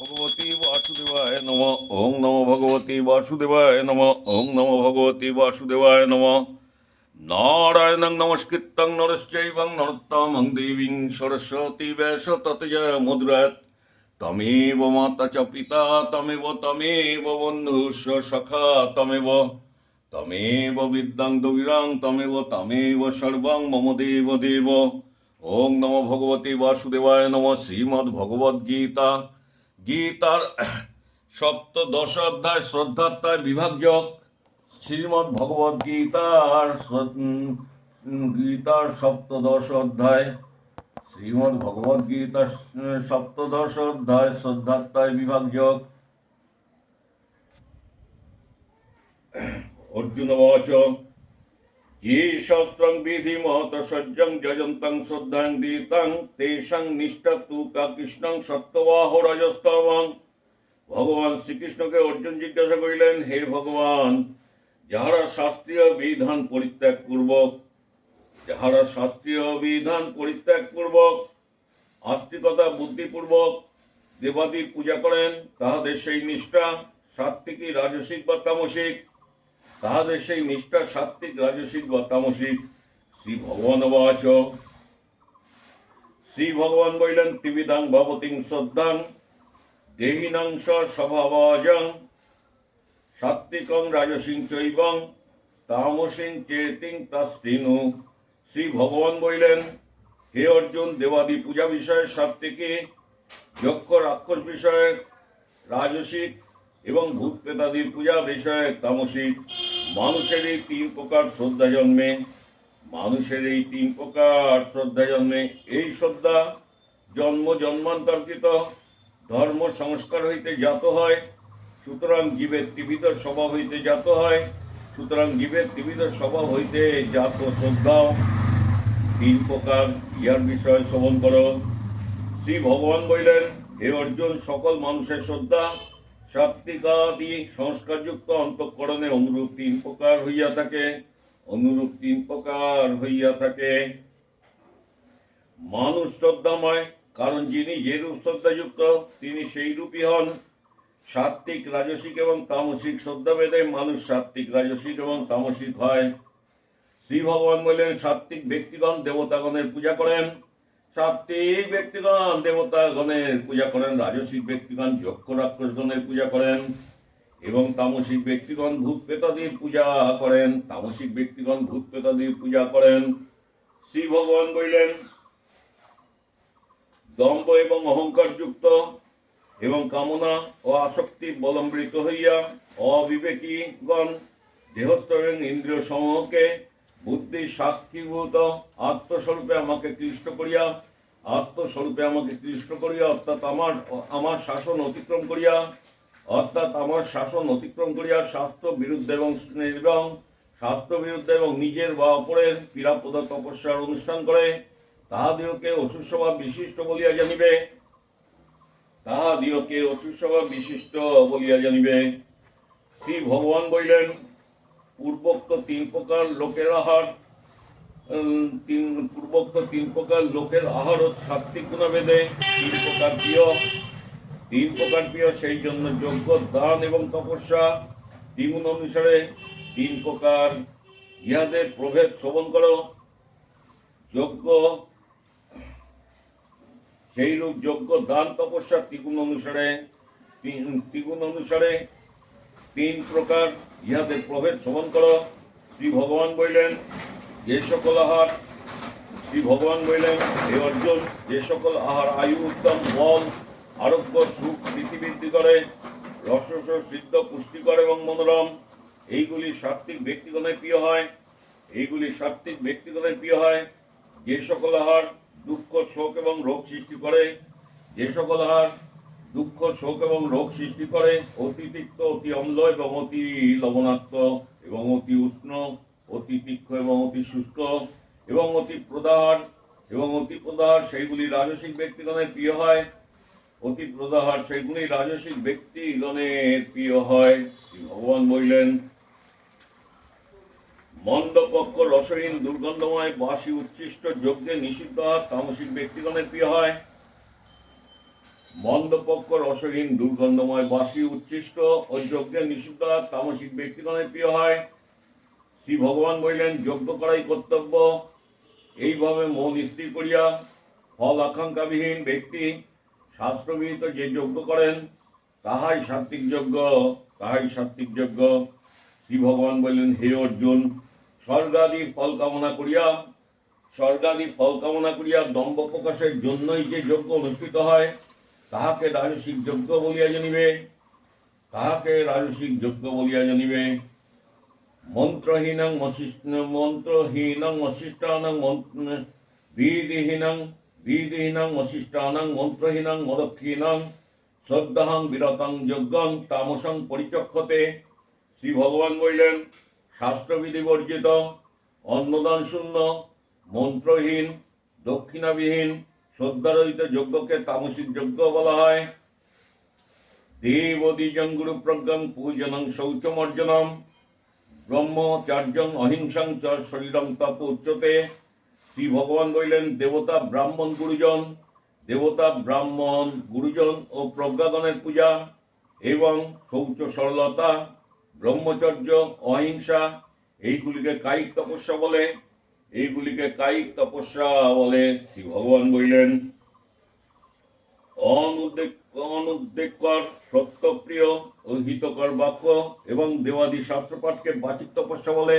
ভগবতী বাসুদেবায় নম। নরশ্চৈবং নরোত্তমং দেবীং সরস্বতী ব্যাস ততজয় মুদ্রাত তমেব মাতা চ পিতা, তমেব তমেব বন্ধুস্ব সখা, তমেব। তমেব বিদ্যাং দবিরাং, তমেব তমেব সর্বং, মম দেব দেব। ওং নম ভগবতী বাসুদেবায় নম। শ্রীমদ্ ভগবদ্ গীতা গীতার সপ্তদশ অধ্যায় শ্রদ্ধাত্মায় বিভাগযোগ শ্রীমদ্ ভগবদ্ গীতার গীতার সপ্তদশ অধ্যায় শ্রীমদ্ ভগবদ্ গীতার সপ্তদশ অধ্যায় শ্রদ্ধাত্মায় বিভাগযোগ। অর্জুন বাচ শস্ত্রং বিধি মহত সজ্জং যজন্তং শ্রদ্ধাং দীতাং তেষাং নিষ্ঠাতু কা কৃষ্ণং সত্যবাহ রজস্তমং ভগবান শ্রীকৃষ্ণকে অর্জুন জিজ্ঞাসা করিলেন, হে ভগবান, যাহারা শাস্ত্রীয় বিধান পরিত্যাগ পূর্বক, যাহারা শাস্ত্রীয় বিধান পরিত্যাগ পূর্বক, আস্তিকতা বুদ্ধিপূর্বক দেবাদির পূজা করেন, তাহাদের সেই নিষ্ঠা সাত্ত্বিকী রাজসিক বা তামসিক। তাহাদের সেই নিষ্ঠা সাত্বিক রাজসিক বা তামসিক। শ্রী ভগবান বাচ শ্রী ভগবান বললেন ত্রিবিধাং ভবতিং শ্রদ্ধাং দেহিনাংশ স্বভাবজং সাত্বিকং রাজসিং চৈবং, তামসিং চেতিং তাস্তিনু। শ্রী ভগবান বললেন, হে অর্জুন দেবাদি পূজা বিষয়ে সাত্বিকী যক্ষ রাক্ষস বিষয়ে রাজসিক এবং ভূত প্রেতাদির পূজা বিষয়ে তামসিক মানুষের এই তিন প্রকার শ্রদ্ধা জন্মে, মানুষের এই তিন প্রকার শ্রদ্ধা জন্মে, এই শ্রদ্ধা জন্ম জন্মান্তর্কিত, ধর্ম সংস্কার হইতে জাত হয়, সুতরাং জীবের ত্রিবিধ স্বভাব হইতে জাত হয়, সুতরাং জীবের ত্রিবিধ স্বভাব হইতে জাত শ্রদ্ধাও তিন প্রকার ইহার বিষয় শ্রবণ করো। শ্রী ভগবান বললেন, হে অর্জুন, সকল মানুষের শ্রদ্ধা সাত্বিকাদি সংস্কারযুক্ত অন্তঃকরণে অনুরূপ তিন প্রকার হইয়া থাকে। অনুরূপ তিন প্রকার হইয়া থাকে। মানুষ শ্রদ্ধাময়, কারণ যিনি যেরূপ শ্রদ্ধাযুক্ত, তিনি সেই রূপই হন। সাত্বিক রাজসিক এবং তামসিক শ্রদ্ধাভেদে মানুষ সাত্বিক রাজসিক এবং তামসিক হয়। শ্রী ভগবান বললেন সাত্বিক ব্যক্তিগণ দেবতাগণের পূজা করেন। সাত্বিক ব্যক্তিগণ দেবতাগণের পূজা করেন রাজসিক ব্যক্তিগণ যক্ষ রাক্ষসগণের পূজা করেন এবং তামসিক ব্যক্তিগণ ভূত প্রেতাদির পূজা করেন তামসিক ব্যক্তিগণ ভূত প্রেতাদির পূজা করেন। শ্রী ভগবান বললেন, দম্ভ এবং অহংকার যুক্ত এবং কামনা ও আসক্তি বলম্বৃত হইয়া অবিবেকীগণ দেহস্থ এবং ইন্দ্রিয় সমূহকে বুদ্ধি সাক্ষীভূত, আত্মস্বরূপে আমাকে ক্লিষ্ট করিয়া, আত্মস্বরূপে আমাকে ক্লিষ্ট করিয়া, অর্থাৎ আমার আমার শাসন অতিক্রম করিয়া, অর্থাৎ আমার শাসন অতিক্রম করিয়া স্বাস্থ্য বিরুদ্ধে এবং এবং স্বাস্থ্য বিরুদ্ধে এবং নিজের বা অপরের পীড়াপদ তপস্যার অনুষ্ঠান করে, তাহাদিওকে অসুস্বভাব বিশিষ্ট বলিয়া জানিবে। তাহাদিওকে অসুস্বভাব বিশিষ্ট বলিয়া জানিবে। শ্রী ভগবান বলিলেন পূর্বোক্ত তিন প্রকার লোকের আহার তিন, পূর্বোক্ত তিন প্রকার লোকের আহার সাত্বিক গুণাভেদে তিন প্রকার প্রিয়, তিন প্রকার প্রিয় সেই জন্য যোগ্য দান এবং তপস্যা, দ্বিগুণ অনুসারে তিন প্রকার ইহাদের প্রভেদ শ্রবণ করো। যোগ্য সেই রূপ যজ্ঞ, দান, তপস্যা ত্রিগুণ অনুসারে, তিন- ত্রিগুণ অনুসারে তিন প্রকার ইহাদের প্রভেদ শ্রবণ করো। শ্রী ভগবান বললেন, যে সকল আহার শ্রী ভগবান বললেন, হে অর্জুন, যে সকল আহার আয়ু, উত্তম বল আরোগ্য, সুখ, প্রীতি বৃদ্ধি করে রসস সিদ্ধ, পুষ্টিকর এবং মনোরম, এইগুলি সাত্বিক ব্যক্তিগণের প্রিয় হয়, এইগুলি সাত্বিক ব্যক্তিগণের প্রিয় হয়। যে সকল আহার দুঃখ, শোক এবং রোগ সৃষ্টি করে, যে সকল আহার দুঃখ, শোক এবং রোগ সৃষ্টি করে। অতি তিক্ত, অতি অম্ল এবং অতি লবণাক্ত এবং অতি উষ্ণ, অতি তীক্ষ্ণ এবং অতি শুষ্ক এবং অতি প্রদাহার এবং অতি প্রদাহার সেইগুলি রাজসিক ব্যক্তিগণের প্রিয় হয়। অতি প্রদাহার সেইগুলি রাজসিক ব্যক্তিগণের প্রিয় হয়। ভগবান বললেন মন্দপক্ষ রসহীন দুর্গন্ধময় বাসি উচ্ছিষ্ট যজ্ঞে নিষিদ্ধ তামসিক ব্যক্তিগণের প্রিয় হয়। মন্দপক্ষ অসহীন, দুর্গন্ধময়, বাসি, উচ্ছিষ্ট ও যজ্ঞের নিষিদ্ধ তামসিক ব্যক্তিগণের প্রিয় হয়। শ্রী ভগবান বললেন, যজ্ঞ করাই কর্তব্য। এইভাবে মন স্থির করিয়া ফল আকাঙ্ক্ষাবিহীন ব্যক্তি শাস্ত্রবিহিত যে যজ্ঞ করেন, তাহাই সাত্বিক যজ্ঞ, তাহাই সাত্বিক যজ্ঞ। শ্রী ভগবান বললেন, হে অর্জুন, স্বর্গাদি ফল কামনা করিয়া, স্বর্গাদি ফল কামনা করিয়া দম্ভ প্রকাশের জন্যই যে যজ্ঞ অনুষ্ঠিত হয় তাহাকে রাজসিক যজ্ঞ বলিয়া জানিবে? তাহাকে রাজসিক যজ্ঞ বলিয়া জানিবে? মন্ত্রহীনং মশিষ্ট মন্ত্রহীনং মশিষ্টানং মন্ত্র- বিধিহীনং বিধিহীনং মশিষ্টানং মন্ত্রহীনং মদক্ষীনং শ্রদ্ধাহং বিরতং যজ্ঞং তামসং পরিচক্ষতে। শ্রী ভগবান বললেন, শাস্ত্রবিধি বর্জিত, অন্নদান শূন্য, মন্ত্রহীন, দক্ষিণাবিহীন শ্রদ্ধারহিত যজ্ঞকে তামসিক যজ্ঞ বলা হয়। দেবদীজং গুরু প্রজ্ঞং পূজনং শৌচমর্জনম। ব্রহ্মচার্যং অহিংসাং চ শরীরং তপ উচ্চতে। শ্রী ভগবান বললেন, দেবতা ব্রাহ্মণ গুরুজন, দেবতা ব্রাহ্মণ গুরুজন ও প্রজ্ঞাগণের পূজা এবং শৌচ সরলতা ব্রহ্মচর্য, অহিংসা, এইগুলিকে কায়িক তপস্যা বলে। এইগুলিকে কায়িক তপস্যা বলে শ্রী ভগবান বললেন অনুদ্বেগ সত্যপ্রিয় ও হিতকর বাক্য এবং দেবাদি শাস্ত্রপাঠকে বাচিক তপস্যা বলে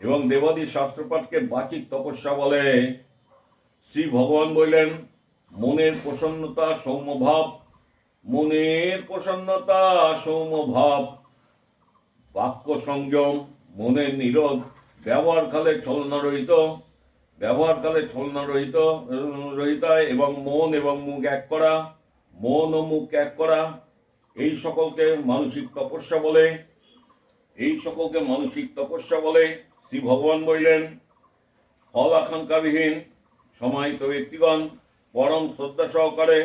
এবং দেবাদি শাস্ত্রপাঠকে বাচিক তপস্যা বলে। শ্রী ভগবান বললেন, মনের প্রসন্নতা সৌম্যভাব, মনের প্রসন্নতা সৌম্যভাব। বাক্য সংযম, মনের নিরোধ ব্যবহারকালে ছলনা রহিত, ব্যবহারকালে ছলনা রহিত, রহিতায় এবং মন এবং মুখ এক করা, মন ও মুখ এক করা, এই সকলকে মানসিক তপস্যা বলে। এই সকলকে মানসিক তপস্যা বলে। শ্রী ভগবান বললেন, ফল আকাঙ্ক্ষাবিহীন সমাহিত ব্যক্তিগণ পরম শ্রদ্ধা সহকারে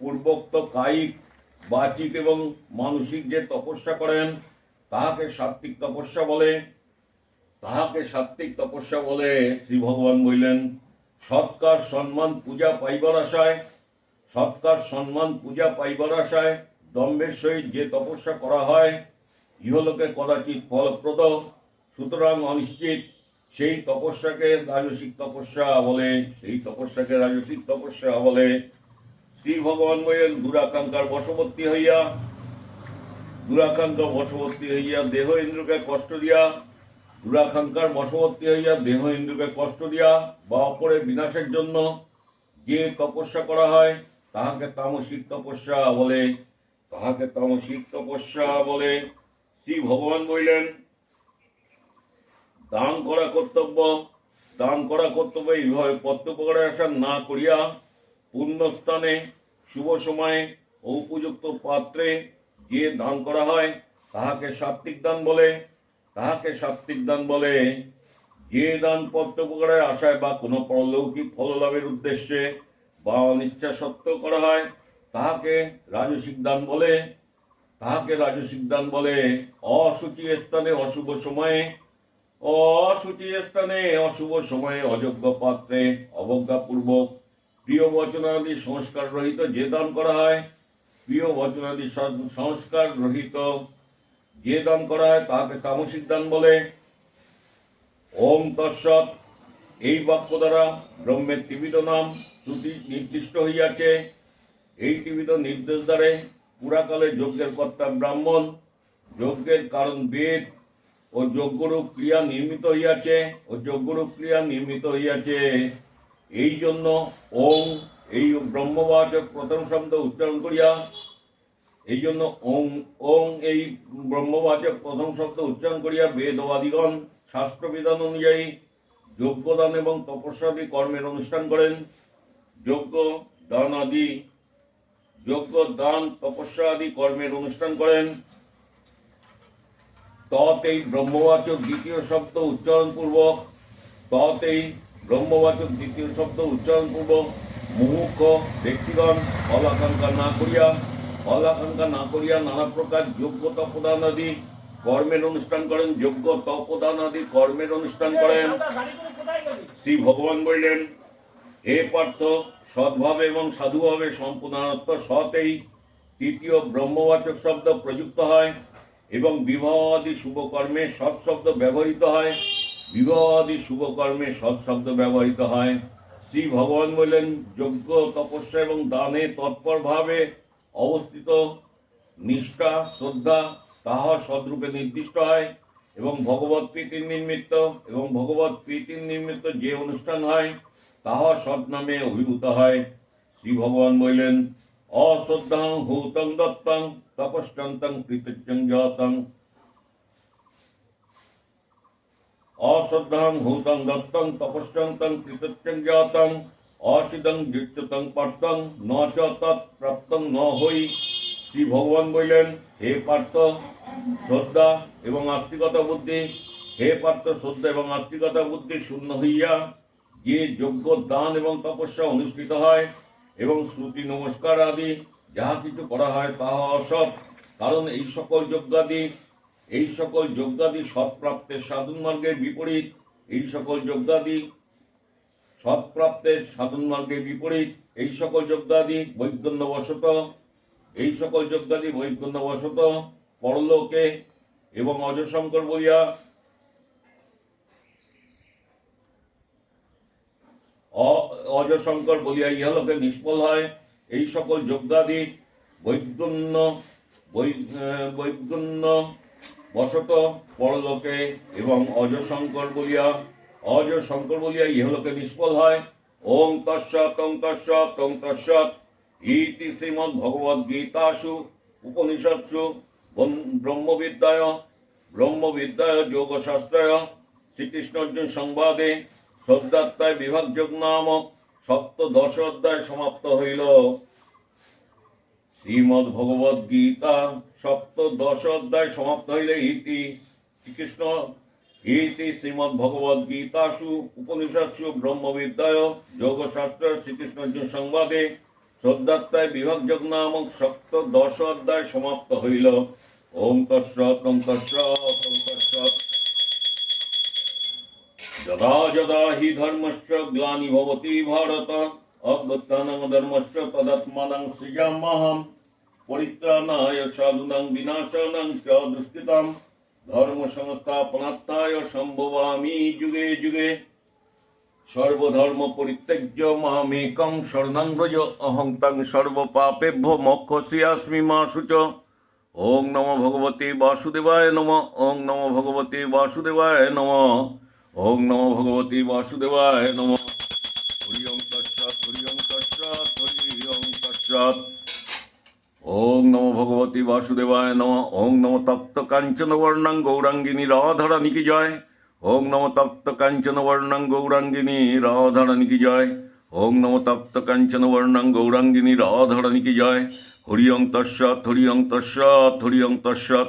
পূর্বোক্ত কায়িক, বাচিক এবং মানসিক যে তপস্যা করেন, তাহাকে সাত্বিক তপস্যা বলে। তাহাকে সাত্বিক তপস্যা বলে শ্রী ভগবান বললেন, সৎকার সম্মান পূজা পাইবার আশায়, সৎকার সম্মান পূজা পাইবার আশায় দম্ভের সহিত যে তপস্যা করা হয়, ইহলোকে কদাচিৎ ফলপ্রদ। সুতরাং অনিশ্চিত, সেই তপস্যাকে রাজসিক তপস্যা বলে, সেই তপস্যাকে রাজসিক তপস্যা বলে। শ্রী ভগবান বলেন দুরাকাঙ্ক্ষার বশবর্তী হইয়া, দুরাকাঙ্ক্ষা বশবর্তী হইয়া দেহ ইন্দ্রকে কষ্ট দিয়া দুরাকাঙ্ক্ষার বশবর্তী হইয়া দেহ ইন্দ্রকে কষ্ট দিয়া বা অপরের বিনাশের জন্য যে তপস্যা করা হয়, তাহাকে তামসিক তপস্যা বলে। তাহাকে তামসিক তপস্যা বলে। শ্রী ভগবান বললেন, দান করা কর্তব্য, দান করা কর্তব্য এইভাবে পদ্মপকারে আসা না করিয়া পুণ্যস্থানে, শুভ সময়ে উপযুক্ত পাত্রে যে দান করা হয়, তাহাকে সাত্বিক দান বলে। তাহাকে সাত্বিক দান বলে, যে দান পদ্মপকারের আশায় বা কোনো পরলৌকিক ফললাভের উদ্দেশ্যে বা অনিচ্ছা সত্ত্বেও করা হয়, তাহাকে রাজসিক দান বলে, তাহাকে রাজসিক দান বলে অসুচি স্থানে অশুভ সময়ে অসুচি স্থানে অশুভ সময়ে অযোগ্য পাত্রে অবজ্ঞাপূর্বক প্রিয় বচনাদি সংস্কার রহিত যে দান করা হয়, প্রিয় বচনাদি সংস্কার রহিত যে দান করা হয় তাহাকে তামসিক দান বলে। ওম তৎসৎ। এই বাক্য দ্বারা ব্রহ্মের ত্রিবিধ নাম শ্রুতি নির্দিষ্ট হইয়াছে। এই ত্রিবিধ নির্দেশ দ্বারে পুরাকালে যজ্ঞের কর্তা ব্রাহ্মণ, যজ্ঞের কারণ বেদ ও যজ্ঞরূপ ক্রিয়া নির্মিত হইয়াছে ও যজ্ঞরূপ ক্রিয়া নির্মিত হইয়াছে। এই জন্য ওম, এই ব্রহ্মবাচক প্রথম শব্দ উচ্চারণ করিয়া এই জন্য ওং ওং এই ব্রহ্মবাচক প্রথম শব্দ উচ্চারণ করিয়া বেদবাদিগণ শাস্ত্রবিধান অনুযায়ী যোগ্যদান এবং তপস্যাদি কর্মের অনুষ্ঠান করেন। যোগ্য দান আদি যোগ্য দান, তপস্যা আদি কর্মের অনুষ্ঠান করেন। তৎ ব্রহ্মবাচক দ্বিতীয় শব্দ উচ্চারণ পূর্বক এই ব্রহ্মবাচক দ্বিতীয় শব্দ উচ্চারণ পূর্বক মুমুক্ষ ব্যক্তিগণ ফলাকাঙ্ক্ষা না করিয়া ফলাকাঙ্ক্ষা না করিয়া নানা প্রকার যোগ্য তপদান আদি কর্মের অনুষ্ঠান করেন, যোগ্য তপদান আদি কর্মের অনুষ্ঠান করেন। শ্রী ভগবান বললেন, হে পার্থ, সদ্ভাবে এবং সাধুভাবে সম্পূর্ণাত্ম সতেই তৃতীয় ব্রহ্মবাচক শব্দ প্রযুক্ত হয় এবং বিবাহ আদি শুভকর্মে সৎ শব্দ ব্যবহৃত হয়। বিবাহ আদি শুভকর্মে সৎ শব্দ ব্যবহৃত হয়। শ্রী ভগবান বললেন, যোগ্য তপস্যা এবং দানে তৎপরভাবে অবস্থিত, নিষ্ঠা, শ্রদ্ধা তাহা সদ্রূপে নির্দিষ্ট হয় এবং ভগবত প্রীতির নিমিত্ত এবং ভগবত প্রীতির নিমিত্ত যে অনুষ্ঠান হয় তাহা সৎ নামে অভিভূত হয়। শ্রী ভগবান বললেন, অশ্রদ্ধাং হূতং দত্তং তপশ্চন্তং কৃতজ্ঞং জাতং অশ্রদ্ধাং হূতং দত্তং তপশ্চন্তং কৃতজ্ঞং জাতং অচিদং দীক্ষিতং পার্থং, ন চ তৎ প্রাপ্তং, ন হই। শ্রী ভগবান বললেন, হে পার্থ, শ্রদ্ধা এবং আস্তিকতা বুদ্ধি। হে পার্থ, শ্রদ্ধা এবং আস্তিকতা বুদ্ধি শূন্য হইয়া যে যোগ্য দান এবং তপস্যা অনুষ্ঠিত হয় এবং শ্রুতি নমস্কার আদি যাহা কিছু করা হয় তাহা অসৎ। কারণ এই সকল যজ্ঞাদি, এই সকল যজ্ঞাদি সৎপ্রাপ্তের সাধন মার্গের বিপরীত। এই সকল যজ্ঞাদি সৎপ্রাপ্তের সাধন মার্গের বিপরীত এই সকল যজ্ঞাদি বৈজ্ঞান্যবশত এই সকল যজ্ঞাদি বৈজ্ঞান্যবশত পরলোকে এবং অজশঙ্কর বলিয়া অজশঙ্কর বলিয়া ইহলোকে নিষ্ফল হয়। এই সকল যজ্ঞাদি বৈগুণ্য বৈ- আহ, বৈগুণ্য বশত পরলোকে এবং অজশঙ্কর বলিয়া অজশঙ্কর বলিয়া ইহলোকে নিষ্ফল হয়। ওং তৎসৎ ওং তৎসৎ ওং তৎসৎ। ইতি শ্রীমদ্ ভগবদ গীতাসু, উপনিষৎসু ব্রহ্মবিদ্যায় ব্রহ্মবিদ্যায় যোগশাস্ত্রায় শ্রীকৃষ্ণ অর্জুন সংবাদে শ্রদ্ধাত্মায় বিভাগযোগ নামক সপ্তদশ অধ্যায় সমাপ্ত হইল। শ্রীমদ্ ভগবদ গীতা সপ্তদশ অধ্যায় সমাপ্ত হইলে ইতি শ্রীকৃষ্ণ ইতি শ্রীমদ্ ভগবদ গীতাসু উপনিষৎসু ব্রহ্মবিদ্যায় যোগশাস্ত্র শ্রীকৃষ্ণ অর্জুন সংবাদে শ্রদ্ধাত্মায় বিভাগযোগ নামক সপ্তদশ অধ্যায় সমাপ্ত হইল। ওম তৎসৎ ওম তৎসৎ ওম তৎসৎ। যদা যদা হি ধর্মশ্চ গ্লানি ভবতি ভারত, অভ্যুত্থানং ধর্মশ্চ তদাত্মানং সৃজাম্যহম, পরিত্রাণায় সাধুনাং বিনাশানাং চ দুষ্কৃতাম ধর্ম সংস্থাপনাত্মায় সম্ভবামি যুগে যুগে। সর্বধর্ম পরিত্যজ্য মামেকং শরণং ব্রজ অহং তং সর্বপাপেভ্য মোক্ষস্যাস্মি মা শুচ ওং নম ভগবতে বাসুদেবায় নম, ওং নম ভগবতে বাসুদেবায় নম, ওং নম ভগবতে বাসুদেবায় নম। হরি ওং তৎসৎ হরি ওং তৎসৎ হরি তৎসৎ। ভগবতী বাসুদেবায় নম। ওং নম তপ্ত কাঞ্চন বর্ণাং গৌরাঙ্গিনী রাধারানী কি জয়? ওং নম তপ্ত কাঞ্চন বর্ণাং গৌরাঙ্গিনী রাধারানী কি জয়? ওং নম তপ্ত কাঞ্চন বর্ণাং গৌরাঙ্গিনী রাধারানী কি জয়? হরি অং তৎসৎ হরি ওং তৎসৎ হরি ওং তৎসৎ।